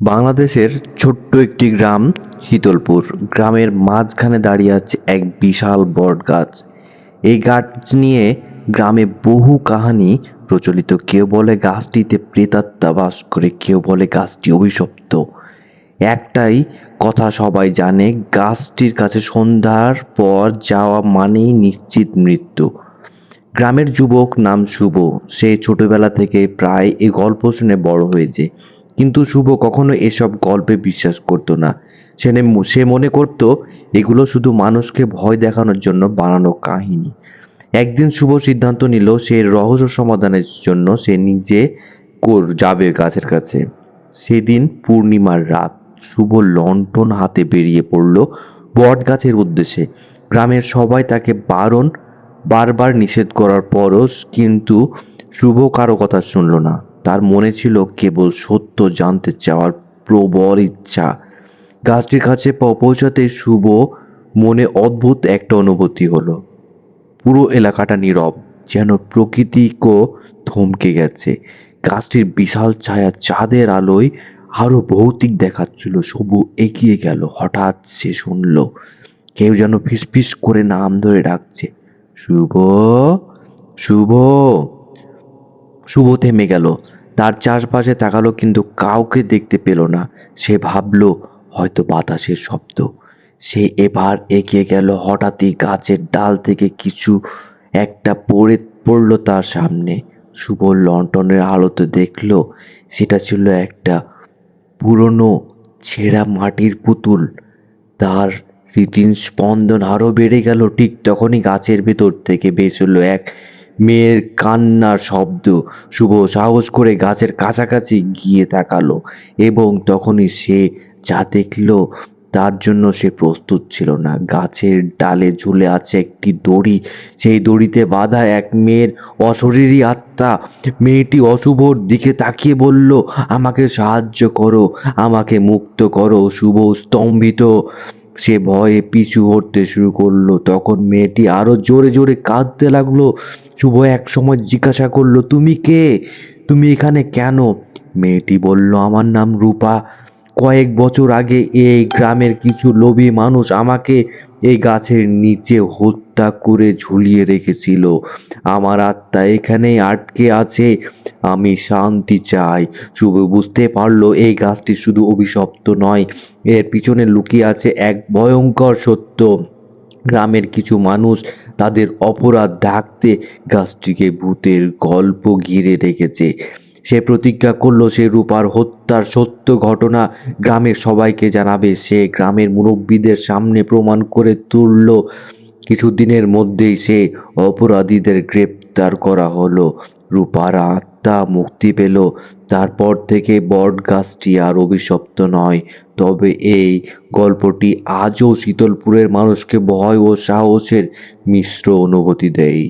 বাংলাদেশের ছোট্ট একটি গ্রাম, শীতলপুর। গ্রামের মাঝখানে দাঁড়িয়ে আছে এক বিশাল বট গাছ এই গাছ নিয়ে গ্রামে বহু কাহিনী প্রচলিত। কেউ বলে গাছটিতে প্রেতাত্মা বাস করে, কেউ বলে গাছটি অভিশপ্ত। একটাই কথা সবাই জানে, গাছটির কাছে সন্ধ্যার পর যাওয়া মানেই নিশ্চিত মৃত্যু। গ্রামের যুবক নাম শুভ। সে ছোটবেলা থেকে প্রায় এই গল্প শুনে বড় হয়েছে। কিন্তু শুভ কখনো এসব গল্পে বিশ্বাস করতো না। সেনে সে মনে করত, এগুলো শুধু মানুষকে ভয় দেখানোর জন্য বানানো কাহিনী। একদিন শুভ সিদ্ধান্ত নিল, সে রহস্য সমাধানের জন্য সে নিজে কর- যাবে গাছের কাছে। সেদিন পূর্ণিমার রাত, শুভ লণ্ঠন হাতে বেরিয়ে পড়ল বট গাছের উদ্দেশ্যে। গ্রামের সবাই তাকে বারণ বারবার নিষেধ করার পরও কিন্তু শুভ কারও কথা শুনল না। তার মনে ছিল কেবল সত্য জানতে চাওয়ার প্রবল ইচ্ছা। গাছটির কাছে পৌঁছাতে শুভ মনে অদ্ভুত একটা অনুভূতি হলো। পুরো এলাকাটা নীরব, যেন প্রকৃতিকেও থমকে গেছে। গাছটির বিশাল ছায়া চাঁদের আলোয় আরও ভৌতিক দেখাচ্ছিল। সবু এগিয়ে গেল, হঠাৎ সে শুনল, কেউ যেন ফিসফিস করে নাম ধরে ডাকছে। শুভ? শুভ? শুভ থেমে গেল তার চারপাশে তাকালো কিন্তু কাউকে দেখতে পেল না। সে ভাবলো, হয়তো বাতাসের শব্দ। সে এবার এগিয়ে গেল, হঠাৎই গাছের ডাল থেকে কিছু একটা পড়ে পড়ল তার সামনে। শুভ লন্ঠনের আলোতে দেখল, সেটা ছিল একটা পুরনো ছেঁড়া মাটির পুতুল। তার হৃদয় স্পন্দন আরও বেড়ে গেল, ঠিক তখনই গাছের ভেতর থেকে বেশ এক মেয়ের কান্নার শব্দ শুভ সাহস করে গাছের কাছাকাছি গিয়ে তাকালো এবং তখনই সে যা দেখল তার জন্য সে প্রস্তুত ছিল না। গাছের ডালে ঝুলে আছে একটি দড়ি। সেই দড়িতে বাঁধা এক মেয়ের অশরীরী আত্মা। মেয়েটি অশুভর দিকে তাকিয়ে বলল, আমাকে সাহায্য করো, আমাকে মুক্ত করো, শুভ স্তম্ভিত। সে ভয়ে পিছু হটতে শুরু করল। তখন মেয়েটি আরও জোরে জোরে কাঁদতে লাগল। শুভ এক সময় জিজ্ঞাসা করল, তুমি কে? তুমি এখানে কেন? মেয়েটি বলল, আমার নাম রূপা। কয়েক বছর আগে এই গ্রামের কিছু লোভী মানুষ আমাকে এই গাছের নিচে হত্যা করে ঝুলিয়ে রেখেছিল। আমার আত্মা এখানেই আটকে আছে। আমি শান্তি চাই। শুভ বুঝতে পারল এই গাছটি শুধু অভিশপ্ত নয়, এর পিছনে লুকিয়ে আছে এক ভয়ঙ্কর সত্য। গ্রামের কিছু মানুষ তাদের অপরাধ ঢাকতে গাছটিকে ভূতের গল্প ঘিরে রেখেছে। সে প্রতিজ্ঞা করল সে রূপার হত্যার সত্য ঘটনা গ্রামের সবাইকে জানাবে। সে গ্রামের মুরব্বীদের সামনে প্রমাণ করে তুললো। কিছুদিনের মধ্যেই সে অপরাধীদের গ্রেপ্তার করা হলো। রূপার আত্মা মুক্তি পেল। তারপর থেকে বট গাছটি আর অভিশপ্ত নয়। তবে এই গল্পটি আজও শীতলপুরের মানুষকে ভয় ও সাহসের মিশ্র অনুভূতি দেয়।